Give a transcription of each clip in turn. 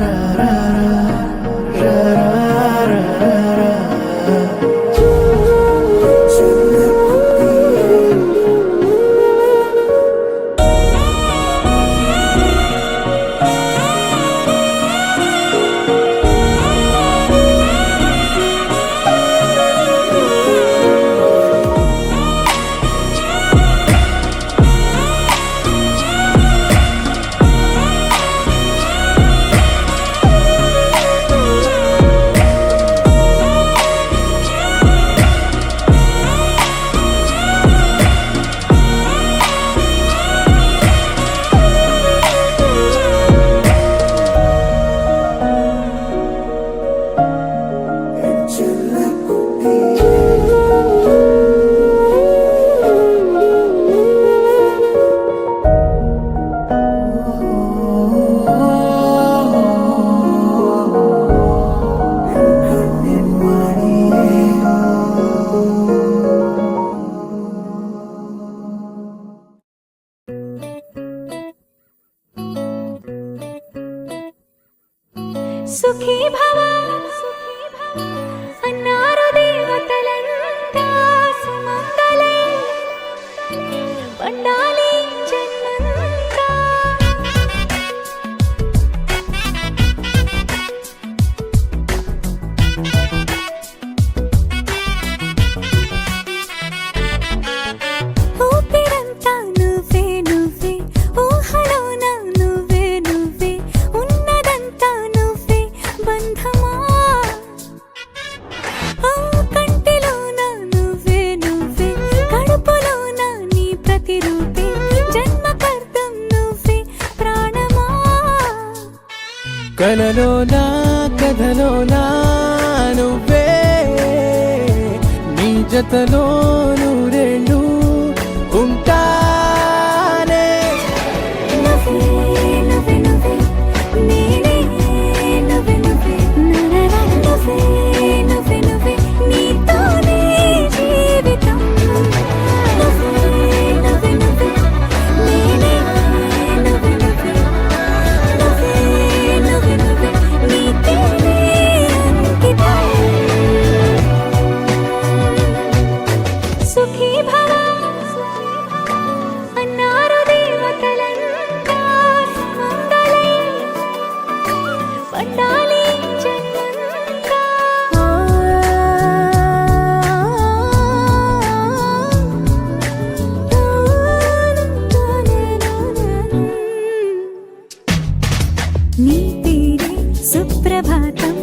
da da da সুখী ভাবা కలలోనా కథలోనా నువ్వే నీ జతలో నూరేళ్ళు ఉంటానే ప్రభాతం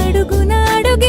అడుగున అడుగు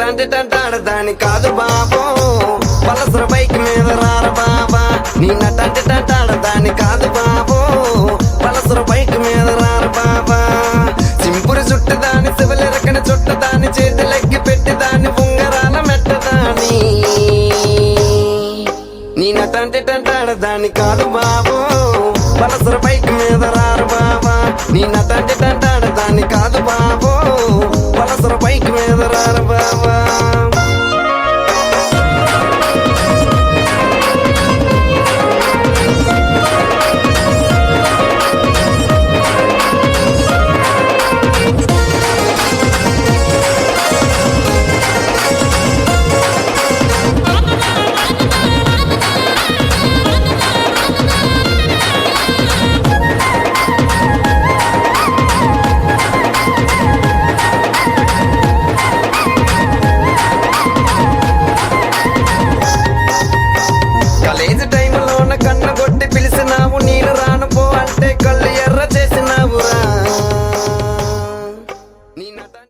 నీ దాని కాదు బాబో. పలసర బైక్ మీద రార బాబా. నీ నటాంటి టంటాడ దాని కాదు బాబో. పలసర బైక్ మీద రార బాబా. చింపురు చుట్ట దాని శివలెరకన చుట్టు దాని చేతులెక్కి పెట్టి దాన్ని ఉంగరాల మెట్ట దాని. నీ నటంటే టంటాడ దాన్ని కాదు బాబు. పలసర బైక్ మీద రారు బాబా. నీ నటంటే லேசர்